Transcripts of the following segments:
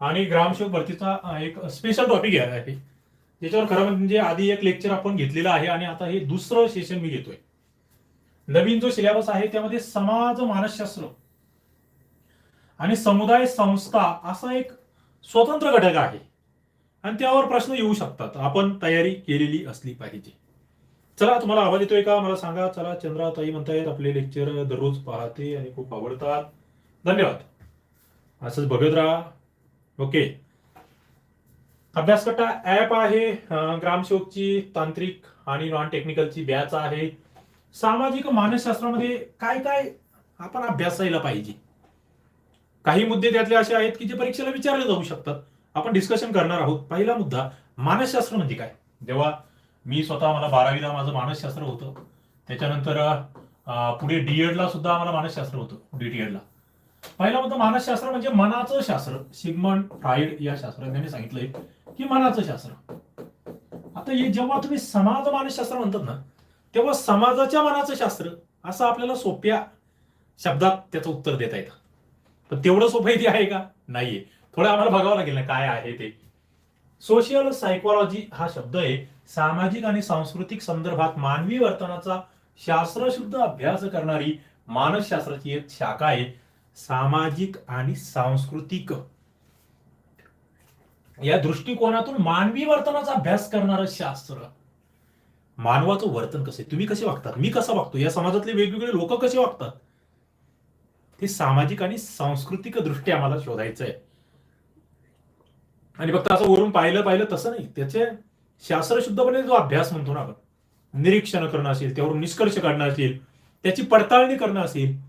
आणि ग्रामसेवक भरतीचा एक स्पेशल टॉपिक आहे त्याच्यावर खरं म्हणजे आधी एक लेक्चर आपण घेतलेलं आहे आणि आता हे दुसरं सेशन मी घेतोय. नवीन जो सिलेबस आहे त्यामध्ये समाज मानसशास्त्र आणि समुदाय संस्था असा एक स्वतंत्र घटक आहे. आणि त्यावर प्रश्न येऊ शकतात. आपण तयारी केलेली असली पाहिजे. चला तुम्हाला आवाज येतोय का? मला सांगा. चला चंद्रा ताई म्हणतायत आपले लेक्चर दररोज पाहते आणि खूप आवडतात. धन्यवाद. असंच बघत राहा. ओके. अभ्यासकट्टा ऍप आहे ग्रामसेवकची तांत्रिक आणि नॉन टेक्निकलची बॅच आहे. सामाजिक मानसशास्त्रामध्ये काय काय आपण अभ्यासायला पाहिजे? काही मुद्दे त्यातले असे आहेत की जे परीक्षेला विचारले जाऊ शकतात. आपण डिस्कशन करणार आहोत. पहिला मुद्दा मानसशास्त्र म्हणजे काय? जेव्हा मी स्वतः मला बारावीला माझं मानसशास्त्र होतं त्याच्यानंतर पुढे पुढे डीएडला सुद्धा आम्हाला मानसशास्त्र होतं डीटीएडला पहिला मुद्दा मानसशास्त्र म्हणजे मनाचं शास्त्र. सिगमंड फ्राईड या शास्त्रज्ञाने सांगितलंय की मनाचं शास्त्र. आता हे जेव्हा तुम्ही समाज मानसशास्त्र म्हणतात ना तेव्हा समाजाच्या मनाचं शास्त्र असं आपल्याला सोप्या शब्दात त्याचं उत्तर देता येतं. पण तेवढं सोपं इथे आहे का? नाहीये. थोडं आम्हाला बघावं लागेल ना काय आहे ते. सोशियल सायकोलॉजी हा शब्द आहे. सामाजिक आणि सांस्कृतिक संदर्भात मानवी वर्तनाचा शास्त्रशुद्ध अभ्यास करणारी मानसशास्त्राची एक शाखा आहे. सामाजिक आणि सांस्कृतिक. या दृष्टिकोनातून मानवी वर्तनाचा अभ्यास करणारं शास्त्र. मानवाचं वर्तन कसं आहे? तुम्ही कसे वागतात? मी कसा वागतो? या समाजातले वेगवेगळे लोक कसे वागतात? ते सामाजिक आणि सांस्कृतिक दृष्ट्या आम्हाला शोधायचं आहे आणि फक्त असं वरून पाहिलं पाहिलं तसं नाही. त्याचे शास्त्र शुद्धपणे जो अभ्यास म्हणतो ना आपण निरीक्षण करणं असेल त्यावरून निष्कर्ष काढणं असेल त्याची पडताळणी करणं असेल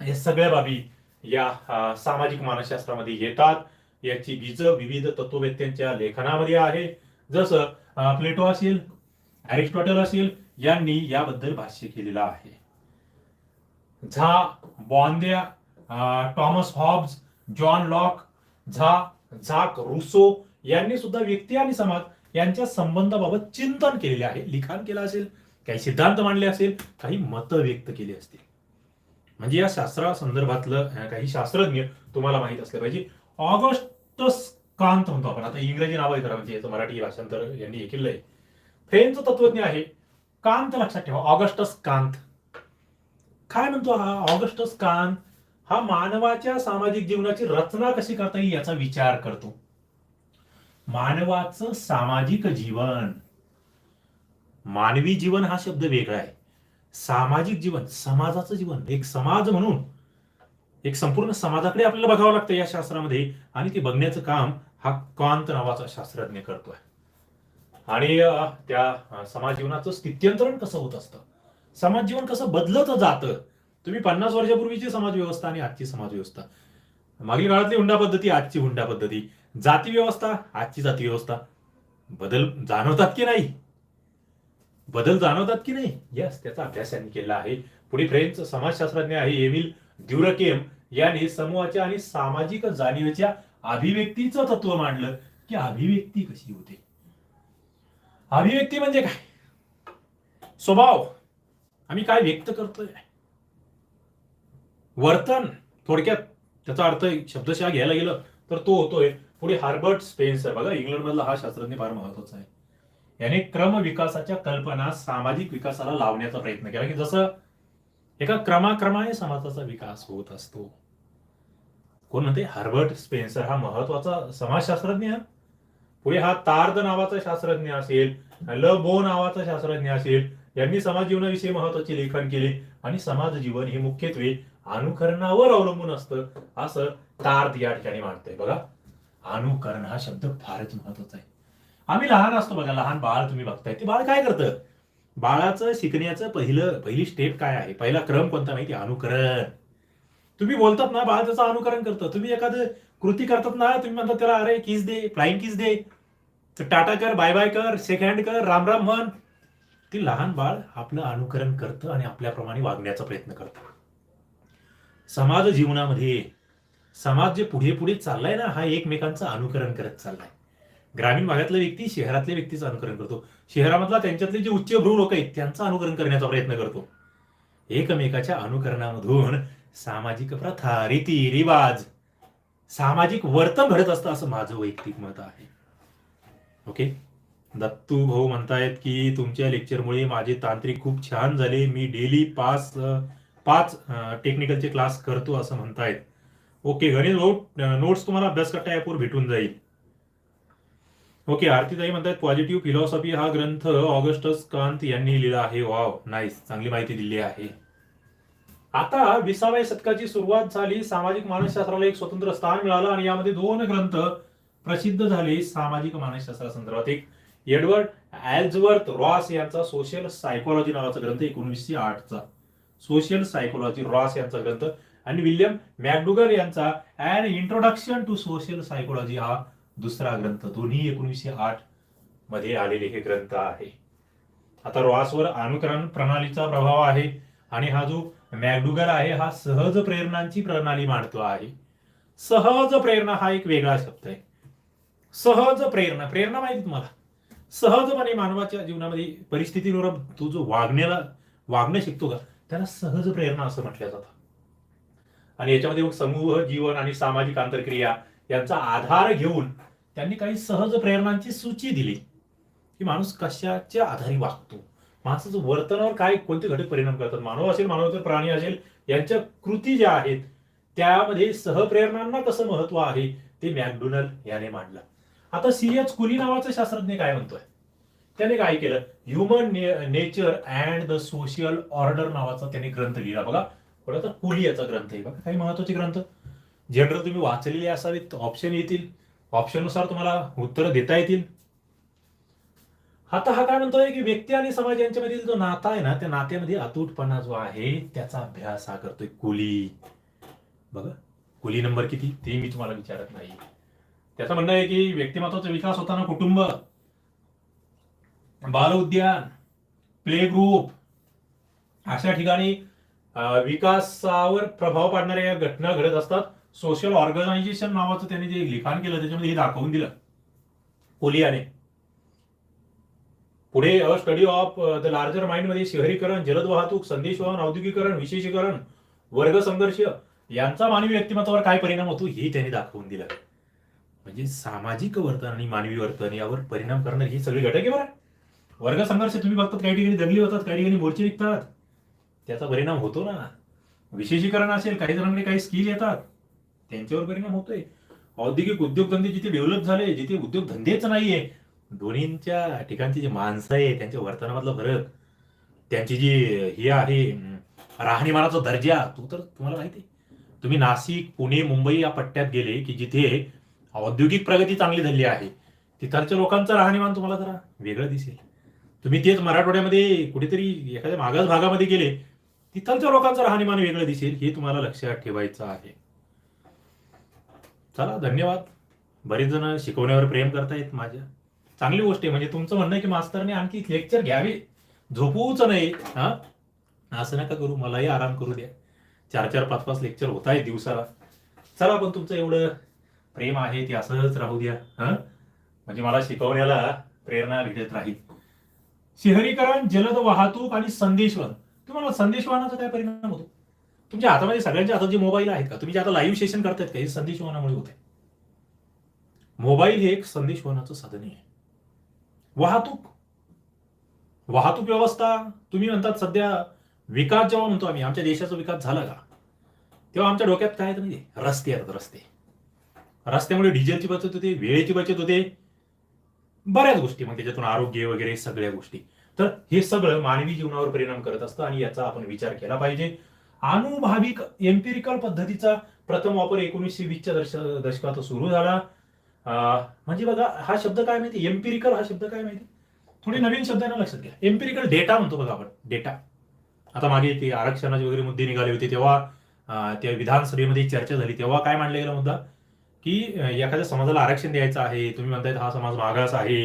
या सगळ्या बाबी या सामाजिक मानसशास्त्रामध्ये येतात. याची बीज विविध तत्ववेत्यांच्या लेखनामध्ये आहे. जसं प्लेटो असेल अरिस्टॉटल असेल यांनी याबद्दल भाष्य केलेलं आहे. Jean बॉन्द्या Thomas Hobbes John Locke Jean Jacques Rousseau यांनी सुद्धा व्यक्ती आणि समाज यांच्या संबंधाबाबत चिंतन केलेले आहे. लिखाण केलं असेल काही सिद्धांत मांडले असेल काही मतं व्यक्त केली असतील. म्हणजे या शास्त्रा संदर्भातलं काही शास्त्रज्ञ तुम्हाला माहीत असले पाहिजे. ऑगस्टस कांत म्हणतो आपण. आता इंग्रजी नाव आहे म्हणजे याचं मराठी भाषांतर यांनी हे केलंय. फ्रेंच तत्वज्ञ आहे. कांत लक्षात ठेवा ऑगस्टस कांत. काय म्हणतो हा ऑगस्टस कांत? हा मानवाच्या सामाजिक जीवनाची रचना कशी करता येईल याचा विचार करतो. मानवाचं सामाजिक जीवन. मानवी जीवन हा शब्द वेगळा आहे. सामाजिक जीवन समाजाचं जीवन एक समाज म्हणून एक संपूर्ण समाजाकडे आपल्याला बघावं लागतं या शास्त्रामध्ये आणि ते बघण्याचं काम हा कांत नावाचा शास्त्रज्ञ करतोय. आणि त्या समाज जीवनाचं स्थित्यंतरण कसं होत असतं? समाज जीवन कसं बदलत जातं? तुम्ही पन्नास वर्षापूर्वीची समाज व्यवस्था आणि आजची समाज व्यवस्था मागील काळातली हुंडा पद्धती आजची हुंडा पद्धती. जाती व्यवस्था आजची जाती व्यवस्था. बदल जाणवतात की नाही? बदल जाणवतात की नाही? यस त्याचा अभ्यास यांनी केला आहे. पुढे फ्रेंच समाजशास्त्रज्ञ आहे एमिल द्युरकेम यांनी समूहाच्या आणि सामाजिक जाणीवेच्या अभिव्यक्तीचं तत्व मांडलं की अभिव्यक्ती कशी होते? अभिव्यक्ती म्हणजे काय? स्वभाव. आम्ही काय व्यक्त करतोय? वर्तन. थोडक्यात त्याचा अर्थ शब्दशः घ्यायला गेलं तर तो होतोय. पुढे हार्बर्ट स्पेन्सर. बघा इंग्लंड मधला हा शास्त्रज्ञ फार महत्त्वाचा आहे. याने क्रम विकासाच्या कल्पना सामाजिक विकासाला लावण्याचा प्रयत्न केला. की जसं एका क्रमाक्रमाने समाजाचा विकास होत असतो. कोण म्हणते? हर्बर्ट स्पेन्सर हा महत्त्वाचा समाजशास्त्रज्ञ. पुढे हा तार्द नावाचा शास्त्रज्ञ असेल ल बो नावाचा शास्त्रज्ञ असेल यांनी समाज जीवनाविषयी महत्त्वाचे लेखन केले. आणि समाज जीवन हे मुख्यत्वे अनुकरणावर अवलंबून असतं असं तार्द या ठिकाणी मांडतंय. बघा अनुकरण हा शब्द फारच महत्त्वाचा आहे. आम्ही लहान असतो बघा लहान बाळ तुम्ही बघताय ते बाळ काय करतं? बाळाचं शिकण्याचं पहिलं पहिली स्टेप काय आहे? पहिला क्रम कोणता माहिती अनुकरण. तुम्ही बोलतात ना बाळ त्याचं अनुकरण करतं. तुम्ही एखादं कृती करतात ना तुम्ही म्हणतात त्याला अरे किस दे फ्लाइंग किस दे. तर टाटा कर बाय बाय कर शेक हँड कर राम राम म्हण. ती लहान बाळ आपलं अनुकरण करतं आणि आपल्याप्रमाणे वागण्याचा प्रयत्न करतं. समाज जीवनामध्ये समाज जे पुढे पुढे चाललाय ना हा एकमेकांचं अनुकरण करत चाललाय. ग्रामीण भागातल्या व्यक्ती शहरातल्या व्यक्तीचं अनुकरण करतो. शहरामधला त्यांच्यातले जे उच्च भ्रू लोक आहेत त्यांचं अनुकरण करण्याचा प्रयत्न करतो. एकमेकाच्या अनुकरणामधून सामाजिक प्रथा रीती रिवाज सामाजिक वर्तन घडत असतं असं माझं वैयक्तिक मत आहे. ओके? दत्तू भाऊ म्हणतायत की तुमच्या लेक्चरमुळे माझे तांत्रिक खूप छान झाले. मी डेली पाच पाच टेक्निकलचे क्लास करतो असं म्हणतायत. ओके गणेश भाऊ नोट्स तुम्हाला अभ्यास करता ॲपवर भेटून जाईल. ओके आरतीताई म्हणतात पॉझिटिव्ह फिलॉसॉफी हा ग्रंथ ऑगस्टस कांत यांनी लिहिला आहे. वाव नाईस चांगली माहिती दिली आहे. आता विसाव्या शतकाची सुरुवात झाली. सामाजिक मानसशास्त्राला एक स्वतंत्र स्थान मिळालं आणि यामध्ये दोन ग्रंथ प्रसिद्ध झाले. सामाजिक मानसशास्त्रासंदर्भात एक एडवर्ड ॲल्झवर्थ रॉस यांचा सोशल सायकोलॉजी नावाचा ग्रंथ एकोणीसशे आठचा सोशल सायकोलॉजी रॉस यांचा ग्रंथ. आणि विल्यम मॅकडुगल यांचा and introduction to social psychology हा दुसरा ग्रंथ. दोन्ही एकोणीसशे आठमध्ये आलेले हे ग्रंथ आहे. आता रॉसवर अनुकरण प्रणालीचा प्रभाव आहे आणि हा जो मॅकडुगल आहे हा सहज प्रेरणांची प्रणाली मांडतो आहे. सहज प्रेरणा हा एक वेगळा शब्द आहे. सहज प्रेरणा. प्रेरणा माहिती तुम्हाला? सहजपणे मानवाच्या जीवनामध्ये परिस्थितीवर तो जो वागण्याला वागणं शिकतो का त्याला सहज प्रेरणा असं म्हटलं जातं. आणि याच्यामध्ये मग समूह जीवन आणि सामाजिक आंतरक्रिया यांचा आधार घेऊन त्यांनी काही सहज प्रेरणांची सूची दिली. की माणूस कशाच्या आधारे वागतो? माणसाचं वर्तनावर काय कोणते घटक परिणाम करतात? मानव असेल मानव प्राणी असेल यांच्या कृती ज्या आहेत त्यामध्ये सहप्रेरणांना कसं महत्त्व आहे ते मॅकडोनल याने मांडलं. आता सी एच कुली नावाचा शास्त्रज्ञ काय म्हणतोय? त्याने काय केलं? Human nature and the social order नावाचा त्याने ग्रंथ लिहिला. बघा कोणाचा कुली याचा ग्रंथ आहे बघा. काही महत्त्वाचे ग्रंथ? जनरल तुम्ही वाचलेले असावेत ऑप्शन येतील. ऑप्शननुसार तुम्हाला उत्तरं देता येतील. आता हा काय म्हणतोय की व्यक्ती आणि समाज यांच्यामधील जो नाता आहे ना त्या नात्यामध्ये अतूटपणा जो आहे त्याचा अभ्यास हा करतोय कुली. बघा कुली नंबर किती? ते मी तुम्हाला विचारत नाही. त्याचं म्हणणं आहे की व्यक्तिमत्वाचा विकास होताना कुटुंब बाल उद्यान प्ले ग्रुप अशा ठिकाणी विकासावर प्रभाव पाडणाऱ्या या घटना घडत असतात. सोशल ऑर्गनायझेशन नावाचं त्यांनी जे लिखाण केलं त्याच्यामध्ये हे दाखवून दिलं. कोलियाने. पुढे a study of the larger माइंडमध्ये शहरीकरण जलद वाहतूक संदेश संदेशवहन औद्योगिकरण विशेषीकरण वर्ग संघर्ष यांचा मानवी व्यक्तिमत्वावर काय परिणाम होतो हे त्यांनी दाखवून दिलं. म्हणजे सामाजिक वर्तन आणि मानवी वर्तन यावर परिणाम करणारे ही सगळी घटक आहे बरं. वर्ग संघर्ष तुम्ही बघतात काही ठिकाणी दंगली होतात काही ठिकाणी मोर्चे निघतात. त्याचा परिणाम होतो ना. विशेषीकरण असेल काही जणांकडे काही स्किल येतात. त्यांच्यावर परिणाम होतोय. औद्योगिक उद्योगधंदे जिथे डेव्हलप झाले जिथे उद्योगधंदेच नाहीये दोन्हींच्या ठिकाणची जी माणसं आहे त्यांच्या वर्तनामधला फरक त्यांची जी हे आहे राहणीमानाचा दर्जा तो तर तुम्हाला माहिती आहे. तुम्ही नाशिक पुणे मुंबई या पट्ट्यात गेले की जिथे औद्योगिक प्रगती चांगली झाली आहे तिथलच्या लोकांचं राहणीमान तुम्हाला जरा वेगळं दिसेल. तुम्ही तेच मराठवाड्यामध्ये कुठेतरी एखाद्या मागास भागामध्ये गेले तिथलच्या लोकांचं राहणीमान वेगळं दिसेल हे तुम्हाला लक्षात ठेवायचं आहे. चला धन्यवाद. बरेच जण शिकवण्यावर प्रेम करतायत माझ्या. चांगली गोष्ट आहे म्हणजे तुमचं म्हणणं आहे की मास्तरने आणखी लेक्चर घ्यावे. झोपूच नाही. हा? असं नका करू मलाही आराम करू द्या. चार चार पाच पाच लेक्चर होत आहेत दिवसाला. चला पण तुमचं एवढं प्रेम आहे ते असंच राहू द्या. हा? म्हणजे मला शिकवण्याला प्रेरणा भेटत राहील. शहरीकरण जलद वाहतूक आणि संदेशवन. तुम्हाला संदेशवानाचा काय परिणाम होतो? तुमच्या हातामध्ये सगळ्यांच्या हातात जे मोबाईल आहेत का? तुम्ही जे आता लाईव्ह सेशन करतायत का? हे संदेशवहनामुळे होते मोबाईल हे एक संदेशवहनाचं साधन आहे. वाहतूक. वाहतूक व्यवस्था तुम्ही म्हणतात सध्या विकास जेव्हा म्हणतो आम्ही आमच्या देशाचा विकास झाला का? तेव्हा आमच्या डोक्यात काय येतं म्हणजे रस्ते आहेत रस्ते. रस्त्यामुळे डिझेलची बचत होते वेळेची बचत होते. बऱ्याच गोष्टी. मग त्याच्यातून आरोग्य वगैरे सगळ्या गोष्टी. तर हे सगळं मानवी जीवनावर परिणाम करत असतं आणि याचा आपण विचार केला पाहिजे. अनुभाविक एम्पिरिकल पद्धतीचा प्रथम वापर एकोणीसशे वीसच्या दश दशकात सुरू झाला. म्हणजे बघा हा शब्द काय माहिती? एम्पिरिकल हा शब्द काय माहिती? थोडी नवीन शब्द शब्दांना लक्षात घ्या. एम्पिरिकल डेटा म्हणतो बघा आपण. डेटा आता मागे ते आरक्षणाचे वगैरे मुद्दे निघाले होते तेव्हा त्या विधानसभेमध्ये चर्चा झाली. तेव्हा काय मांडला गेला मुद्दा? की एखाद्या समाजाला आरक्षण द्यायचं आहे तुम्ही म्हणतायत हा समाज मागास आहे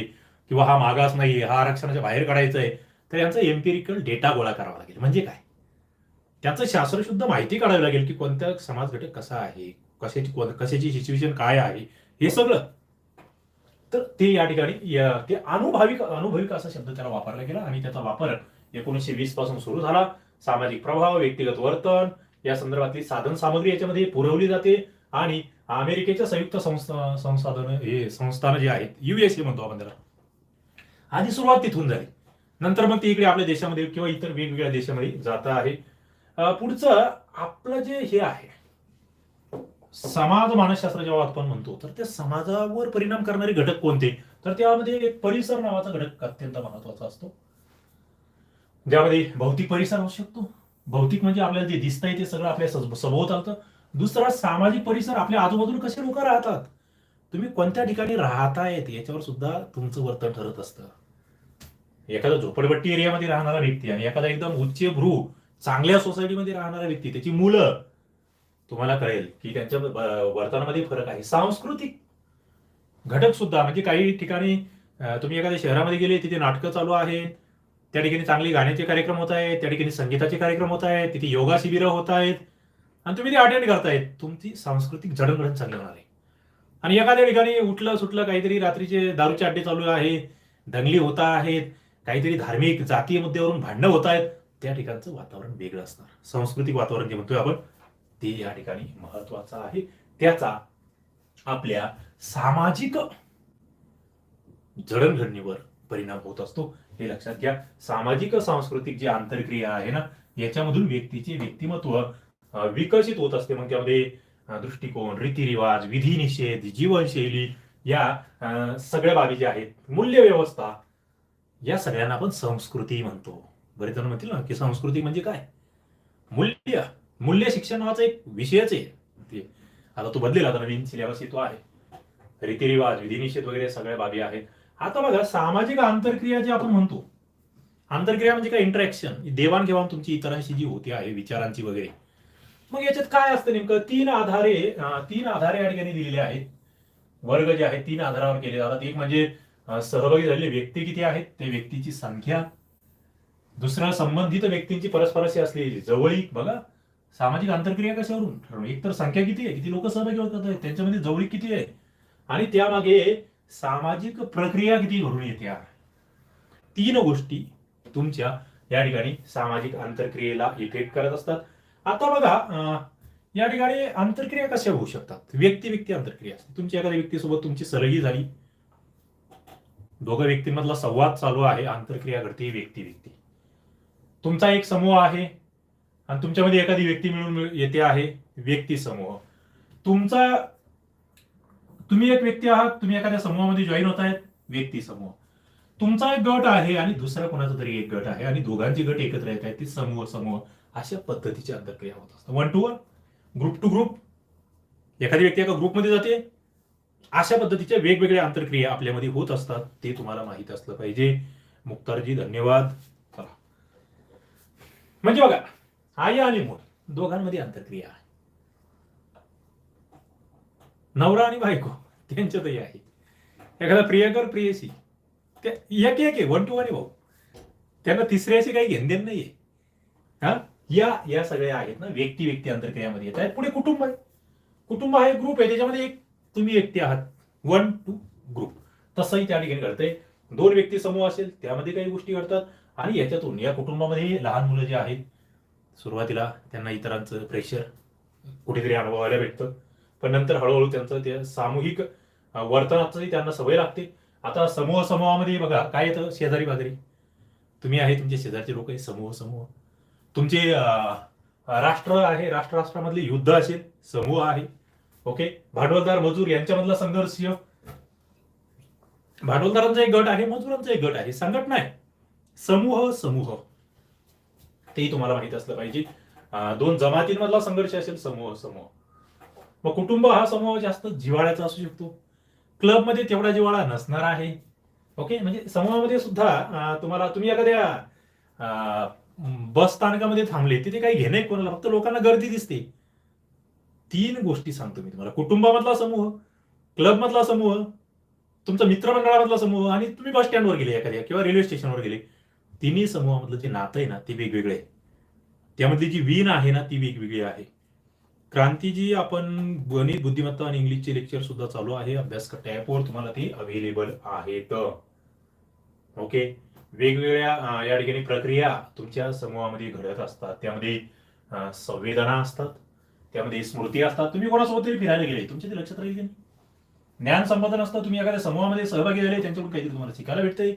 किंवा हा मागास नाही हा आरक्षणाच्या बाहेर काढायचा आहे तर यांचा एम्पिरिकल डेटा गोळा करावा लागेल. म्हणजे काय? त्याचं शास्त्रशुद्ध माहिती काढावी लागेल की कोणत्या समाज घटक कसा आहे कशाची कशाची सिच्युएशन काय आहे हे सगळं. तर ते या ठिकाणी ते अनुभाविक अनुभविक असा शब्द त्याला वापरला गेला आणि त्याचा वापर एकोणीसशे वीसपासून सुरू झाला. सामाजिक प्रभाव व्यक्तिगत वर्तन या संदर्भातली साधन सामग्री याच्यामध्ये पुरवली जाते आणि अमेरिकेच्या संयुक्त संस्था संसाधन हे संस्थानं जे आहेत युएसए म्हणतो आपण त्याला. आधी सुरुवात तिथून झाली. नंतर मग ती इकडे आपल्या देशामध्ये किंवा इतर वेगवेगळ्या देशामध्ये जात आहे. पुढचं आपलं जे हे आहे समाज मानसशास्त्र जेव्हा आपण म्हणतो तर त्या समाजावर परिणाम करणारे घटक कोणते? तर त्यामध्ये एक परिसर नावाचा घटक अत्यंत महत्त्वाचा असतो. ज्यामध्ये भौतिक परिसर असू शकतो. भौतिक म्हणजे आपल्याला जे दिसतंय ते सगळं आपल्या सभ- सभोवत आलतं दुसरा सामाजिक परिसर आपल्या आजूबाजूला कसे लोक राहतात? तुम्ही कोणत्या ठिकाणी राहतायत याच्यावर सुद्धा तुमचं वर्तन ठरत असतं. एखादा झोपडपट्टी एरियामध्ये राहणारा व्यक्ती आणि एखादा एकदम उच्च भ्रू चांगल्या सोसायटीमध्ये राहणारा व्यक्ती त्याची मुलं तुम्हाला कळेल की त्यांच्या वर्तनामध्ये फरक आहे. सांस्कृतिक घटक सुद्धा म्हणजे काही ठिकाणी तुम्ही एखाद्या शहरामध्ये गेले तिथे नाटकं चालू आहेत त्या ठिकाणी चांगले गाण्याचे कार्यक्रम होत आहेत त्या ठिकाणी संगीताचे कार्यक्रम होत आहेत तिथे योगा शिबिरं होत आहेत आणि तुम्ही ते अटेंड करतायत. तुमची सांस्कृतिक जडणघडण चांगली होणार आहे आणि एखाद्या ठिकाणी उठलं सुटलं काहीतरी रात्रीचे दारूचे अड्डे चालू आहे दंगली होत आहेत काहीतरी धार्मिक जातीय मुद्द्यावरून भांडणं होत आहेत त्या ठिकाणचं वातावरण वेगळं असणार. सांस्कृतिक वातावरण जे म्हणतोय आपण ते या ठिकाणी महत्वाचं आहे. त्याचा आपल्या सामाजिक जडणघडणीवर परिणाम होत असतो. हे लक्षात घ्या. सामाजिक सांस्कृतिक जी आंतरक्रिया आहे ना याच्यामधून व्यक्तीचे व्यक्तिमत्व विकसित होत असते. मग त्यामध्ये दृष्टिकोन रीतिरिवाज विधी निषेध जीवनशैली या सगळ्या बाबी ज्या आहेत मूल्य व्यवस्था या सगळ्यांना आपण संस्कृती म्हणतो. बरेच जण म्हणतील ना की संस्कृती म्हणजे काय? मूल्य. मूल्य शिक्षण नावाचा एक विषयच आहे. ते आता तो बदलेल आता नवीन सिलेबस येतो आहे. रीतिरिवाज विधिनिषेध वगैरे सगळ्या बाबी आहेत. आता बघा सामाजिक आंतरक्रिया जे आपण म्हणतो आंतरक्रिया म्हणजे काय? इंटरॅक्शन देवाणघेवाण तुमची इतरांशी जी होती आहे विचारांची वगैरे. मग याच्यात काय असतं नेमकं? तीन आधारे तीन आधारे या ठिकाणी दिलेले आहेत. वर्ग जे आहेत तीन आधारावर केले जातात. एक म्हणजे सहभागी झालेले व्यक्ती किती आहेत? ते व्यक्तीची संख्या. दुसरा संबंधित व्यक्तींची परस्पराशी असलेली जवळीक बघा सामाजिक आंतरक्रिया कशावरून? ठरवून एक तर संख्या किती आहे? किती लोक सहभागी होतात आहेत? त्यांच्यामध्ये जवळीक किती आहे? आणि त्यामागे सामाजिक प्रक्रिया किती घडून येत्या तीन गोष्टी तुमच्या या ठिकाणी सामाजिक आंतरक्रियेला इफेक्ट करत असतात. आता बघा या ठिकाणी आंतरक्रिया कशा होऊ शकतात? व्यक्ती व्यक्ती आंतरक्रिया असते. तुमच्या एखाद्या व्यक्तीसोबत तुमची सरही झाली. दोघं व्यक्तींमधला संवाद चालू आहे. आंतरक्रिया घडते व्यक्ती व्यक्ती. तुमचा एक समूह आहे आणि तुमच्यामध्ये एखादी व्यक्ती मिळून येते आहे व्यक्ती समूह. तुमचा तुम्ही एक व्यक्ती आहात तुम्ही एखाद्या समूहामध्ये जॉईन होत आहेत व्यक्ती समूह. तुमचा एक गट आहे आणि दुसरा कोणाचा तरी एक गट आहे आणि दोघांचे गट एकत्र येत आहेत ते समूह समूह अशा पद्धतीची अंतर्क्रिया होत असतात one to one group to group एखादी व्यक्ती एका ग्रुपमध्ये जाते अशा पद्धतीच्या वेगवेगळ्या आंतरक्रिया आपल्यामध्ये होत असतात ते तुम्हाला माहीत असलं पाहिजे. मुक्तारजी धन्यवाद. म्हणजे बघा आई आणि मूल दोघांमध्ये अंतर्क्रिया आहे. नवरा आणि बायको त्यांच्यातही आहे. एखादा प्रियकर प्रियसी ते एक एक आहे वन टू वन भाऊ. त्यांना तिसऱ्याशी काही घेणदेण नाहीये. हा? या या सगळ्या आहेत ना व्यक्ती व्यक्ती अंतर्क्रियामध्ये येत आहेत. पुढे कुटुंब आहे. कुटुंब आहे ग्रुप आहे त्याच्यामध्ये एक तुम्ही व्यक्ती आहात. वन टू ग्रुप तसंही त्या ठिकाणी घडतंय. दोन व्यक्ती समूह असेल त्यामध्ये काही गोष्टी घडतात. आणि याच्यातून या कुटुंबामध्ये लहान मुलं जे आहेत सुरुवातीला त्यांना इतरांचं प्रेशर कुठेतरी अनुभवायला भेटतं. पण नंतर हळूहळू त्यांचं ते सामूहिक वर्तनाचंही त्यांना सवय लागते. आता समूह समूहामध्ये बघा काय येतं? शेजारी बाजारी तुम्ही आहे तुमचे शेजारचे लोक आहे समूह समूह तुमचे राष्ट्र आहे राष्ट्र राष्ट्रामधले युद्ध असेल समूह आहे. ओके? भांडवलदार मजूर यांच्यामधला संघर्ष. भांडवलदारांचा एक गट आहे मजुरांचा एक गट आहे. संघटना आहे. समूह समूह. तेही तुम्हाला माहीत असलं पाहिजे. दोन जमातींमधला संघर्ष असेल समूह समूह. मग कुटुंब हा समूह जास्त जिव्हाळ्याचा असू शकतो. क्लबमध्ये तेवढा जिव्हाळा नसणार आहे. ओके? म्हणजे समूहामध्ये सुद्धा तुम्हाला तुम्ही एखाद्या बस स्थानकामध्ये थांबले तिथे काही घेणे कोणाला? फक्त लोकांना गर्दी दिसते. तीन गोष्टी सांगतो मी तुम्हाला. कुटुंबामधला समूह क्लबमधला समूह तुमचा मित्रमंडळामधला समूह आणि तुम्ही बस स्टँडवर गेले एखाद्या किंवा रेल्वे स्टेशनवर गेले. तिन्ही समूहामधलं जे नातं आहे ना ते वेगवेगळे आहे. त्यामधली जी वीण आहे ना ती वेगवेगळी आहे. क्रांतीजी आपण गणित बुद्धिमत्ता आणि इंग्लिशचे लेक्चर सुद्धा चालू आहे. अभ्यास टॅपवर तुम्हाला ती अवेलेबल आहेत. ओके वेगवेगळ्या या ठिकाणी प्रक्रिया तुमच्या समूहामध्ये घडत असतात. त्यामध्ये संवेदना असतात. त्यामध्ये स्मृती असतात. तुम्ही कोणासोबत तरी फिरायला गेले? तुमच्या ते लक्षात राहील की नाही? ज्ञान संपादन असतं तुम्ही एखाद्या समूहामध्ये सहभागी झाले त्यांच्याकडून काहीतरी तुम्हाला शिकायला भेटतंय.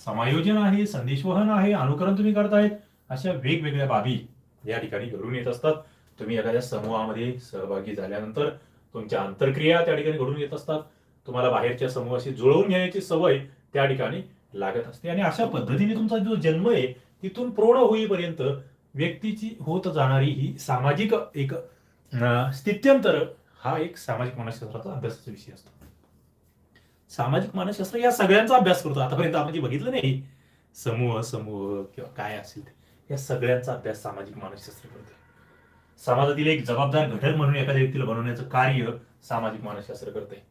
समायोजन आहे संदेशवहन आहे अनुकरण तुम्ही करतायत अशा वेगवेगळ्या बाबी या ठिकाणी घडून येत असतात. तुम्ही एखाद्या समूहामध्ये सहभागी झाल्यानंतर तुमच्या आंतरक्रिया त्या ठिकाणी घडून येत असतात. तुम्हाला बाहेरच्या समूहाशी जुळवून घेण्याची सवय त्या ठिकाणी लागत असते. आणि अशा पद्धतीने तुमचा जो जन्म आहे तिथून प्रौढ होईपर्यंत व्यक्तीची होत जाणारी ही सामाजिक एक स्थित्यंतर हा एक सामाजिक मानसशास्त्राचा अभ्यासाचा विषय असतो. सामाजिक मानसशास्त्र या सगळ्यांचा अभ्यास करतो. आतापर्यंत आपण जे बघितलं नाही समूह समूह किंवा काय असेल ते या सगळ्यांचा अभ्यास सामाजिक मानसशास्त्र करते. समाजातील एक जबाबदार घटक म्हणून एखाद्या व्यक्तीला बनवण्याचं कार्य सामाजिक मानसशास्त्र करते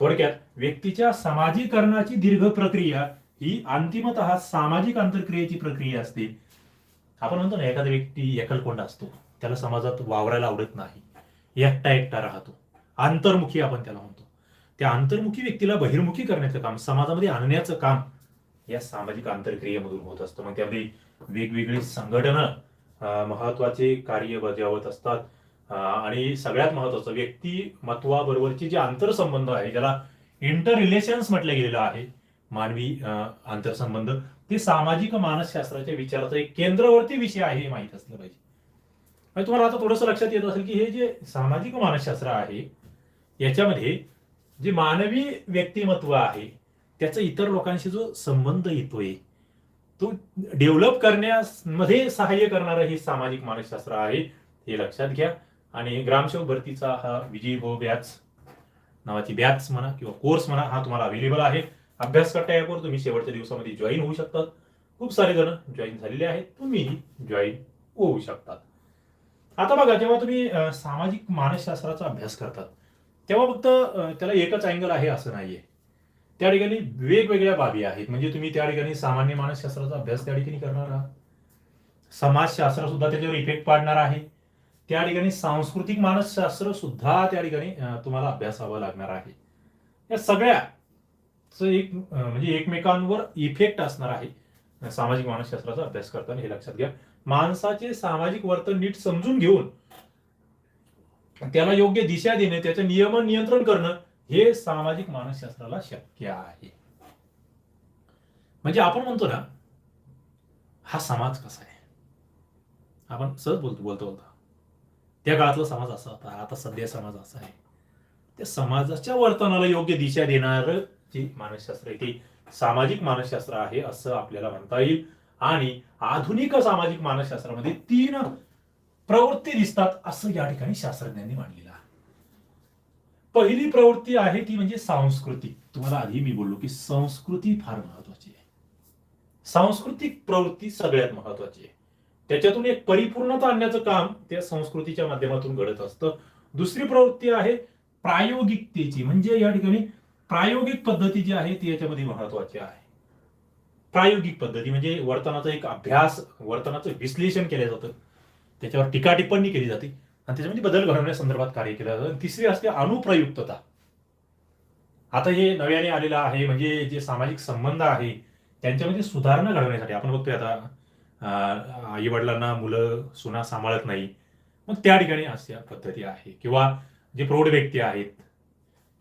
थोडक्यात व्यक्तीच्या सामाजिकरणाची दीर्घ प्रक्रिया ही अंतिमत सामाजिक आंतरक्रियेची प्रक्रिया असते. आपण म्हणतो ना एखादा व्यक्ती एकलकोंडा असतो. त्याला समाजात वावरायला आवडत नाही. एकटा एकटा राहतो. अंतर्मुखी आपण त्याला म्हणतो. त्या अंतर्मुखी व्यक्तीला बहिर्मुखी करण्याचं काम समाजामध्ये आणण्याचं काम या सामाजिक आंतरक्रियेमधून होत असतं. मग त्यामध्ये वेगवेगळी संघटना महत्त्वाचे कार्य बजावत असतात. आणि सगळ्यात महत्वाचं व्यक्तिमत्वाबरोबरचे जे आंतरसंबंध आहे ज्याला इंटर रिलेशन्स म्हटलं गेलेलं आहे मानवी आंतरसंबंध ते सामाजिक मानसशास्त्राच्या विचाराचा एक केंद्रवर्ती विषय आहे हे माहीत असलं पाहिजे. म्हणजे तुम्हाला आता थोडंसं लक्षात येत असेल की हे जे सामाजिक मानसशास्त्र आहे याच्यामध्ये जे मानवी व्यक्तिमत्व आहे त्याचा इतर लोकांशी जो संबंध येतोय तो डेव्हलप करण्यामध्ये सहाय्य करणारं हे सामाजिक मानसशास्त्र आहे हे लक्षात घ्या. आणि ग्रामसेवक भरतीचा हा विजय हो बॅच नावाची बॅच म्हणा किंवा कोर्स म्हणा हा तुम्हाला अवेलेबल आहे. अभ्यास करता यावर तुम्ही शेवटच्या दिवसामध्ये जॉईन होऊ शकतात खूप सारे जण जॉईन झालेले आहेत तुम्ही जॉईन होऊ शकतात आता बघा जेव्हा तुम्ही सामाजिक मानसशास्त्राचा अभ्यास करतात तेव्हा फक्त त्याला एकच अँगल आहे असं नाहीये. त्या ठिकाणी वेगवेगळ्या बाबी आहेत. म्हणजे तुम्ही त्या ठिकाणी सामान्य मानसशास्त्राचा अभ्यास त्या ठिकाणी करणार आहात. समाजशास्त्र सुद्धा त्याच्यावर इफेक्ट पाडणार आहे. त्या ठिकाणी सांस्कृतिक मानसशास्त्र सुद्धा त्या ठिकाणी तुम्हाला अभ्यासावं लागणार आहे. या सगळ्याच एक म्हणजे एकमेकांवर इफेक्ट असणार आहे. सामाजिक मानसशास्त्राचा अभ्यास करताना हे लक्षात घ्या. माणसाचे सामाजिक वर्तन नीट समजून घेऊन त्याला योग्य दिशा देणे त्याचं नियमन नियंत्रण करणं हे सामाजिक मानसशास्त्राला शक्य आहे. म्हणजे आपण म्हणतो ना हा समाज कसा आहे? आपण सहज बोलतो बोलतो बोलतो. त्या काळातला समाज असा होता आता सध्या समाज असा आहे. त्या समाजाच्या वर्तनाला योग्य दिशा देणार जे मानसशास्त्र आहे ते सामाजिक मानसशास्त्र आहे असं आपल्याला म्हणता येईल. आणि आधुनिक सामाजिक मानसशास्त्रामध्ये तीन प्रवृत्ती दिसतात असं या ठिकाणी शास्त्रज्ञांनी मांडलेलं आहे. पहिली प्रवृत्ती आहे ती म्हणजे सांस्कृतिक. तुम्हाला आधी मी बोललो की संस्कृती फार महत्वाची आहे. सांस्कृतिक प्रवृत्ती सगळ्यात महत्वाची आहे. त्याच्यातून एक परिपूर्णता आणण्याचं काम त्या संस्कृतीच्या माध्यमातून घडत असतं. दुसरी प्रवृत्ती आहे प्रायोगिकतेची. म्हणजे या ठिकाणी प्रायोगिक पद्धती जी आहे ती याच्यामध्ये महत्वाची आहे. प्रायोगिक पद्धती म्हणजे वर्तनाचा एक अभ्यास वर्तनाचं विश्लेषण केलं जातं. त्याच्यावर टीका टिप्पणी केली जाते. आणि त्याच्यामध्ये बदल घडवण्या संदर्भात कार्य केलं जातं. आणि तिसरी असते अनुप्रयुक्तता. आता हे नव्याने आलेलं आहे म्हणजे जे सामाजिक संबंध आहे त्यांच्यामध्ये सुधारणा घडवण्यासाठी. आपण बघतोय आता आई वडिलांना मुलं सुना सांभाळत नाही. मग त्या ठिकाणी अशा पद्धती आहे. किंवा जे प्रौढ व्यक्ती आहेत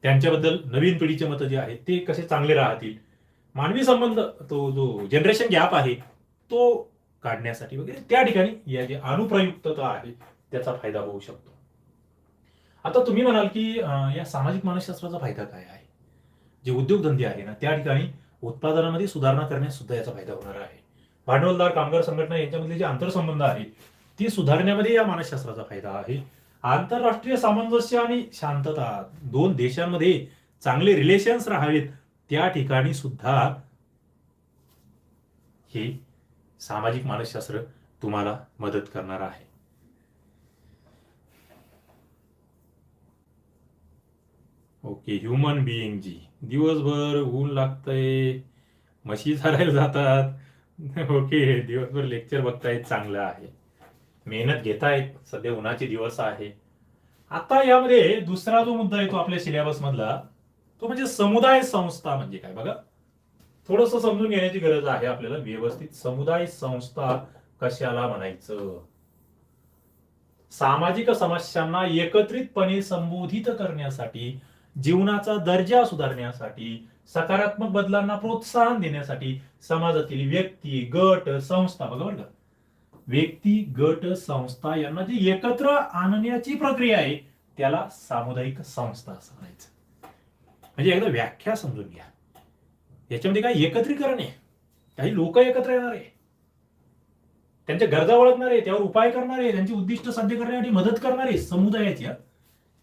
त्यांच्याबद्दल नवीन पिढीचे मतं जे आहेत ते कसे चांगले राहतील? मानवी संबंध तो जो जनरेशन गॅप आहे तो काढण्यासाठी वगैरे त्या ठिकाणी या जे अनुप्रयुक्तता आहे त्याचा फायदा होऊ शकतो. आता तुम्ही म्हणाल की या सामाजिक मानसशास्त्राचा फायदा काय आहे? जे उद्योगधंदे आहे ना त्या ठिकाणी उत्पादनामध्ये सुधारणा करण्यास सुद्धा याचा फायदा होणार आहे. भांडवलदार कामगार संघटना यांच्यामधले जे आंतरसंबंध आहेत ती सुधारण्यामध्ये या मानसशास्त्राचा फायदा आहे. आंतरराष्ट्रीय सामंजस्य आणि शांतता दोन देशांमध्ये चांगले रिलेशन्स राहावेत त्या ठिकाणी सुद्धा हे सामाजिक मानसशास्त्र तुम्हाला मदत करणार आहे. ओके ह्युमन बिईंग जी. दिवसभर ऊन लागतंय म्हशी चारायला जातात. ओके दिवसभर लेक्चर बघतायत चांगलं आहे. मेहनत घेतायत सध्या उन्हाचे दिवस आहे. आता यामध्ये दुसरा जो मुद्दा येतो आपल्या सिलेबस मधला तो म्हणजे समुदाय संस्था म्हणजे काय? बघा. थोडस समजून घेण्याची गरज आहे आपल्याला. व्यवस्थित समुदाय संस्था कशाला म्हणायचं? सामाजिक समस्यांना एकत्रितपणे संबोधित करण्यासाठी जीवनाचा दर्जा सुधारण्यासाठी सकारात्मक बदलांना प्रोत्साहन देण्यासाठी समाजातील व्यक्ती गट संस्था बघा बरं का. व्यक्ती गट संस्था यांना जी एकत्र आणण्याची प्रक्रिया आहे त्याला सामुदायिक संस्था असं म्हणायचं. म्हणजे एकदा व्याख्या समजून घ्या. याच्यामध्ये काय एकत्रीकरण आहे? काही लोक एकत्र येणार आहे. त्यांच्या गरजा ओळखणार आहे त्यावर उपाय करणार आहे त्यांची उद्दिष्ट साध्य करण्यासाठी मदत करणार आहे समुदायाची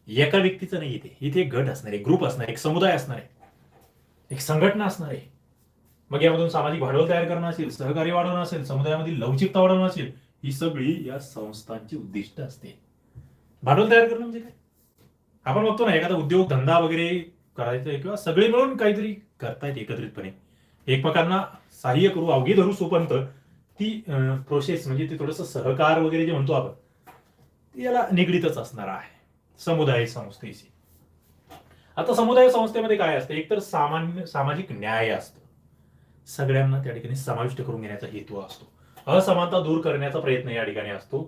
एका व्यक्तीचं नाही इथे. इथे एक गट असणार आहे ग्रुप असणार एक समुदाय असणार आहे एक संघटना असणार आहे. मग यामधून सामाजिक भांडवल तयार करणं असेल सहकार्य वाढवणं असेल समुदायामधील लवचिकता वाढवणं असेल ही सगळी या संस्थांची उद्दिष्ट असते. भांडवल तयार करणं म्हणजे काय? आपण बघतो ना एखादा उद्योग धंदा वगैरे करायचं आहे किंवा सगळे मिळून काहीतरी करतायत एकत्रितपणे. एकमेकांना सहाय्य करू अवघी धरू सोपंत ती प्रोसेस म्हणजे ते थोडस सहकार वगैरे जे म्हणतो आपण याला निगडीतच असणार आहे समुदाय संस्थेशी. आता समुदाय संस्थेमध्ये काय असतं? एकतर सामान्य सामाजिक न्याय असतं. सगळ्यांना त्या ठिकाणी समाविष्ट करून घेण्याचा हेतू असतो. असमानता दूर करण्याचा प्रयत्न या ठिकाणी असतो.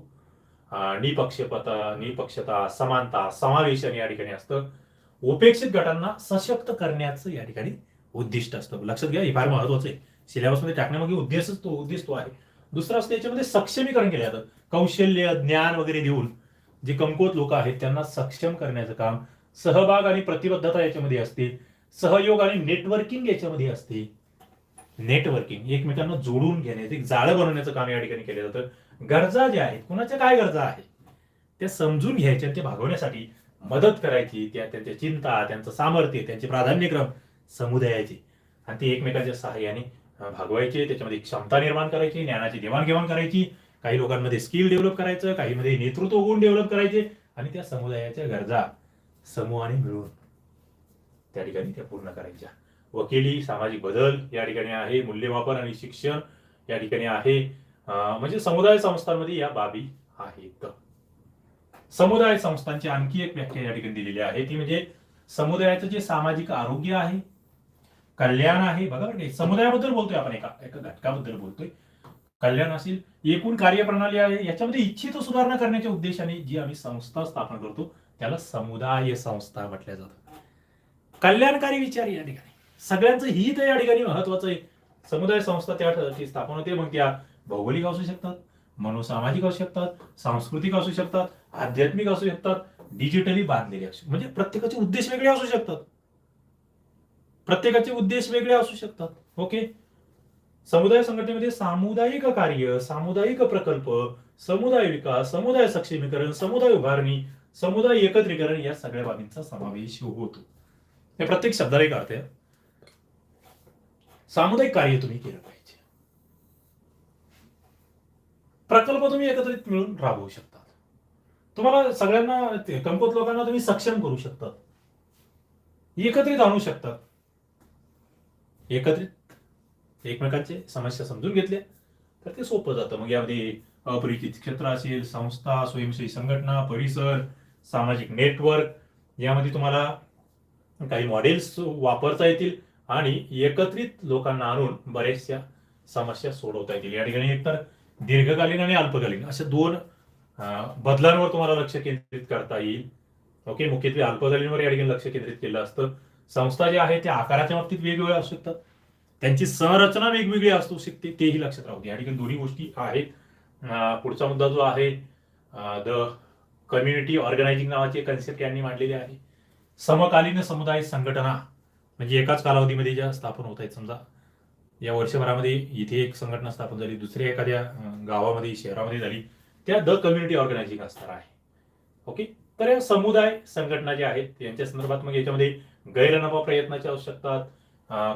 निपक्षपता निपक्षता समानता समावेशन या ठिकाणी असतं. उपेक्षित गटांना सशक्त करण्याचं या ठिकाणी उद्दिष्ट असतं. लक्षात घ्या हे फार महत्वाचं आहे. सिलेबसमध्ये टाकण्यामागे उद्देशच तो उद्देश तो आहे. दुसरं असतं याच्यामध्ये सक्षमीकरण केलं जातं. कौशल्य ज्ञान वगैरे देऊन जे कमकुवत लोक आहेत त्यांना सक्षम करण्याचं काम सहभाग आणि प्रतिबद्धता याच्यामध्ये असते. सहयोग आणि नेटवर्किंग याच्यामध्ये असते. नेटवर्किंग एकमेकांना जोडून घेण्याचं एक जाळं बनवण्याचं काम या ठिकाणी केलं जातं. गरजा ज्या आहेत कुणाच्या काय गरजा आहेत? त्या समजून घ्यायच्या ते भागवण्यासाठी मदत करायची त्या त्यांच्या चिंता त्यांचं सामर्थ्य त्यांचे प्राधान्यक्रम समुदायाचे. आणि ते एकमेकांच्या सहाय्याने भागवायचे त्याच्यामध्ये क्षमता निर्माण करायची ज्ञानाची देवाणघेवाण करायची काही लोकांमध्ये स्किल डेव्हलप करायचं काहीमध्ये नेतृत्व गुण डेव्हलप करायचे आणि त्या समुदायाच्या गरजा समूहाने मिळून त्या ठिकाणी त्या पूर्ण करायच्या. वकिली सामाजिक बदल या ठिकाणी आहे मूल्यमापन आणि शिक्षण या ठिकाणी आहे. म्हणजे समुदाय संस्थांमध्ये या बाबी आहेत. समुदाय संस्थांची आणखी एक व्याख्या या ठिकाणी दिलेली आहे. ती म्हणजे समुदायाचं जे सामाजिक आरोग्य आहे कल्याण आहे बघा बरं समुदायाबद्दल बोलतोय आपण एका एका घटकाबद्दल बोलतोय. कल्याण असेल एकूण कार्यप्रणाली आहे याच्यामध्ये इच्छित सुधारणा करण्याच्या उद्देशाने जी आम्ही संस्था स्थापन करतो त्याला समुदाय संस्था म्हटल्या जातं. कल्याणकारी विचार या ठिकाणी. सगळ्यांचं हित या ठिकाणी महत्वाचं आहे. समुदाय संस्था त्या स्थापन होते मग त्या भौगोलिक असू शकतात मनोसामाजिक असू शकतात सांस्कृतिक असू शकतात आध्यात्मिक असू शकतात डिजिटली बांधलेले असू म्हणजे प्रत्येकाचे उद्देश वेगळे असू शकतात. प्रत्येकाचे उद्देश वेगळे असू शकतात. ओके समुदाय संघटनेमध्ये सामुदायिक कार्य सामुदायिक प्रकल्प समुदाय विकास समुदाय सक्षमीकरण समुदाय उभारणी समुदाय एकत्रीकरण या सगळ्या बाबींचा समावेश होतो. हे प्रत्येक शब्दाला एक अर्थ आहे. सामुदायिक कार्य तुम्ही केलं पाहिजे. प्रकल्प तुम्ही एकत्रित मिळून राबवू शकता. तुम्हाला सगळ्यांना कमकुवत लोकांना तुम्ही सक्षम करू शकतात. एकत्रित आणू शकतात. एकत्रित एकमेकांचे समस्या समजून घेतल्या तर ते सोपं जातं. मग यामध्ये अपरिचित क्षेत्र असेल संस्था स्वयंसेवी संघटना परिसर सामाजिक नेटवर्क यामध्ये तुम्हाला काही मॉडेल्स वापरता येतील आणि एकत्रित लोकांना आणून बऱ्याचशा समस्या सोडवता येतील. या ठिकाणी एकतर दीर्घकालीन आणि अल्पकालीन अशा दोन बदलांवर तुम्हाला लक्ष केंद्रित करता येईल. ओके मुख्यत्वे अल्पकालीनवर या ठिकाणी लक्ष केंद्रित केलं असतं. संस्था ज्या आहेत त्या आकाराच्या बाबतीत वेगवेगळ्या असू शकतात. त्यांची संरचना वेगवेगळी असू शकते तेही लक्षात राहू दे. या ठिकाणी दोन्ही गोष्टी आहेत. पुढचा मुद्दा जो आहे द कम्युनिटी ऑर्गनायझिंग नावाचे कन्सेप्ट यांनी मांडलेली आहे. समकालीन समुदाय संघटना म्हणजे एकाच कालावधीमध्ये ज्या स्थापन होत आहेत समजा. या वर्षभरामध्ये इथे एक संघटना स्थापन झाली दुसऱ्या एखाद्या गावामध्ये शहरामध्ये झाली. त्या द कम्युनिटी ऑर्गनायझिंग असणार आहे. ओके? तर या समुदाय संघटना ज्या आहेत यांच्या संदर्भात मग याच्यामध्ये गैरनफा प्रयत्नाच्या असू शकतात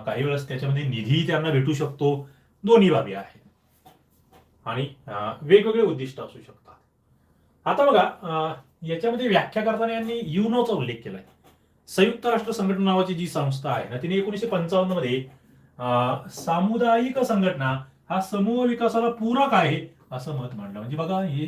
काही वेळेस त्याच्यामध्ये निधी त्यांना भेटू शकतो दोन्ही बाबी आहेत. आणि वेगवेगळे उद्दिष्ट असू शकतात. आता बघा याच्यामध्ये व्याख्या करताना यांनी युनोचा उल्लेख केलाय. संयुक्त राष्ट्र संघटना नावाची जी संस्था आहे ना तिने एकोणीशे पंचावन्नमध्ये सामुदायिक संघटना हा समूह विकासाला पूरक आहे असं मत मांडलं. म्हणजे बघा हे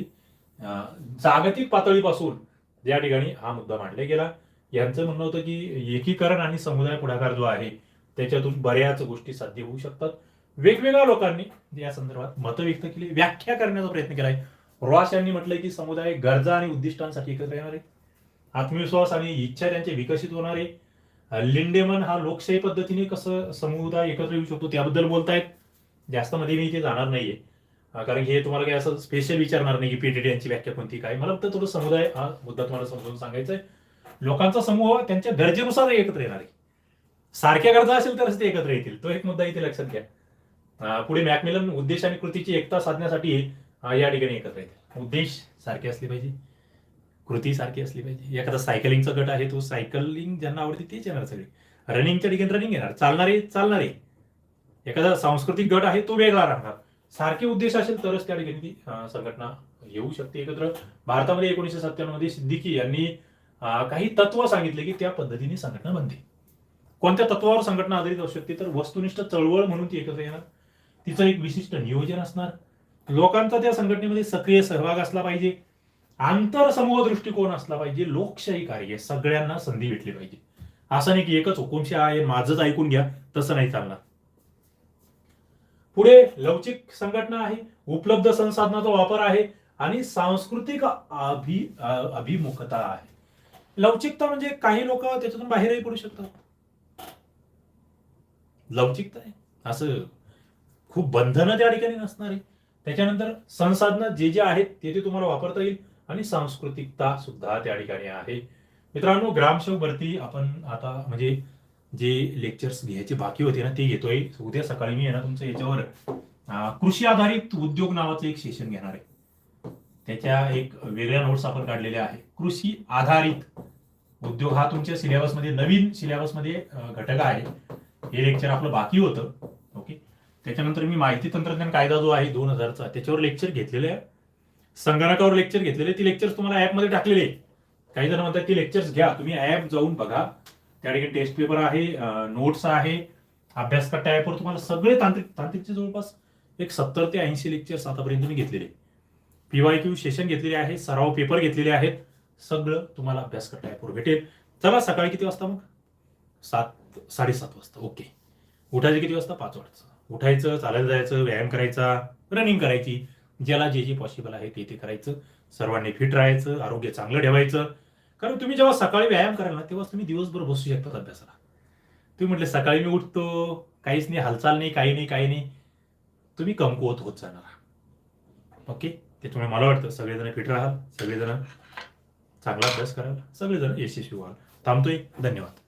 जागतिक पातळीपासून या ठिकाणी हा मुद्दा मांडला गेला यांचं म्हणणं होतं की एकीकरण आणि समुदाय पुढाकार जो आहे त्याच्यातून बऱ्याच गोष्टी साध्य होऊ शकतात. वेगवेगळ्या लोकांनी या संदर्भात मतं व्यक्त केली. व्याख्या करण्याचा प्रयत्न केलाय. रॉस यांनी म्हटलंय की समुदाय गरजा आणि उद्दिष्टांसाठी एकत्र येणार आहे. आत्मविश्वास आणि इच्छा त्यांचे विकसित होणार आहे. लिंडेमन हा लोकशाही पद्धतीने कसं समुदाय एकत्र येऊ शकतो त्याबद्दल बोलतायत. जास्त मध्ये मी इथे जाणार नाहीये. कारण हे तुम्हाला काही असं स्पेशल विचारणार नाही की पीटीडी यांची व्याख्या कोणती काय मला फक्त थोडं समुदाय हा मुद्दा तुम्हाला समजून सांगायचा आहे लोकांचा समूह त्यांच्या गरजेनुसार एकत्र येणार आहे. सारख्या गरजा असेल तरच ते एकत्र येतील. तो एक मुद्दा इथे लक्षात घ्या. पुढे मॅकमिलन उद्देश आणि कृतीची एकता साधण्यासाठी या ठिकाणी एकत्र येतील. उद्देश सारखे असले पाहिजे. कृती सारखी असली पाहिजे. एखादा सायकलिंगचा गट आहे तो सायकलिंग ज्यांना आवडते तेच येणार सगळे. रनिंगच्या ठिकाणी रनिंग येणार चालणारे चालणारे. एखादा सांस्कृतिक गट आहे तो वेगळा राहणार. सारखे उद्देश असेल तरच त्या ठिकाणी ती संघटना येऊ शकते. एकत्र भारतामध्ये एकोणीशे सत्त्याण्णवमध्ये सिद्दीकी यांनी काही तत्व सांगितले की त्या पद्धतीने संघटना बनते. कोणत्या तत्वावर संघटना आधारित असू शकते? तर वस्तुनिष्ठ चळवळ म्हणून ती एकत्र येणार. तिचं एक विशिष्ट नियोजन असणार. लोकांचा त्या संघटनेमध्ये सक्रिय सहभाग असला पाहिजे. आंतर समूह दृष्टिकोन असला पाहिजे. लोकशाही कार्य सगळ्यांना संधी भेटली पाहिजे. असं नाही की एकच हुकुमशाह आहे माझंच ऐकून घ्या तसं नाही चालणार. पुढे लवचिक संघटना आहे उपलब्ध संसाधनाचा वापर आहे आणि सांस्कृतिक अभि अभिमुखता आहे. लवचिकता म्हणजे काही लोक त्याच्यातून बाहेरही पडू शकतात. लवचिकता आहे. असं खूप बंधनं त्या ठिकाणी नसणार. आहे त्याच्यानंतर संसाधनं जे जे आहेत ते ते तुम्हाला वापरता येईल आणि सांस्कृतिकता सुद्धा त्या ठिकाणी आहे. मित्रांनो ग्रामसेवक भरती आपण आता म्हणजे जे लेक्चर्स घ्यायचे बाकी होते ना ते घेतोय. उद्या सकाळी मी येणार ना तुमचं याच्यावर कृषी आधारित उद्योग नावाचं एक सेशन घेणार आहे. त्याच्या एक वेगळ्या नोट्स आपण काढलेल्या आहे कृषी आधारित उद्योग हा तुमच्या सिलेबसमध्ये नवीन सिलेबसमध्ये घटक आहे. हे लेक्चर आपलं बाकी होतं. ओके? त्याच्यानंतर मी माहिती तंत्रज्ञान कायदा जो आहे दोन हजारचा त्याच्यावर लेक्चर घेतलेले आहे. संगणकावर लेक्चर घेतलेले ती लेक्चर्स तुम्हाला ऍपमध्ये टाकलेले काही जण म्हणतात की लेक्चर्स घ्या. तुम्ही ऍप जाऊन बघा. त्या ठिकाणी टेस्ट पेपर आहे नोट्स आहे अभ्यास कट्टा तुम्हाला सगळे तांत्रिक तांत्रिकचे जवळपास एक सत्तर ते ऐंशी लेक्चर्स आतापर्यंत मी घेतलेले. पीवाय क्यू सेशन घेतलेले आहे सराव पेपर घेतलेले आहेत. सगळं तुम्हाला अभ्यास कट्टा भेटेल. चला सकाळी किती वाजता मग? सात साडेसात वाजता. ओके. उठायचं किती वाजता? पाच वाजता. उठायचं चालायला जायचं व्यायाम करायचा रनिंग करायची. ज्याला जे जे पॉसिबल आहे ते ते करायचं. सर्वांनी फिट राहायचं आरोग्य चांगलं ठेवायचं. कारण तुम्ही जेव्हा सकाळी व्यायाम कराल ना तेव्हा तुम्ही दिवसभर बसू शकतात अभ्यासाला. तुम्ही म्हटले सकाळी मी उठतो काहीच नाही हालचाल नाही काही नाही काही नाही. तुम्ही कमकुवत होत जाणार. ओके? त्याच्यामुळे मला वाटतं. सगळेजण फिट राहाल सगळेजण चांगला अभ्यास कराल सगळेजण यशस्वी व्हाल. थांबतोय. धन्यवाद.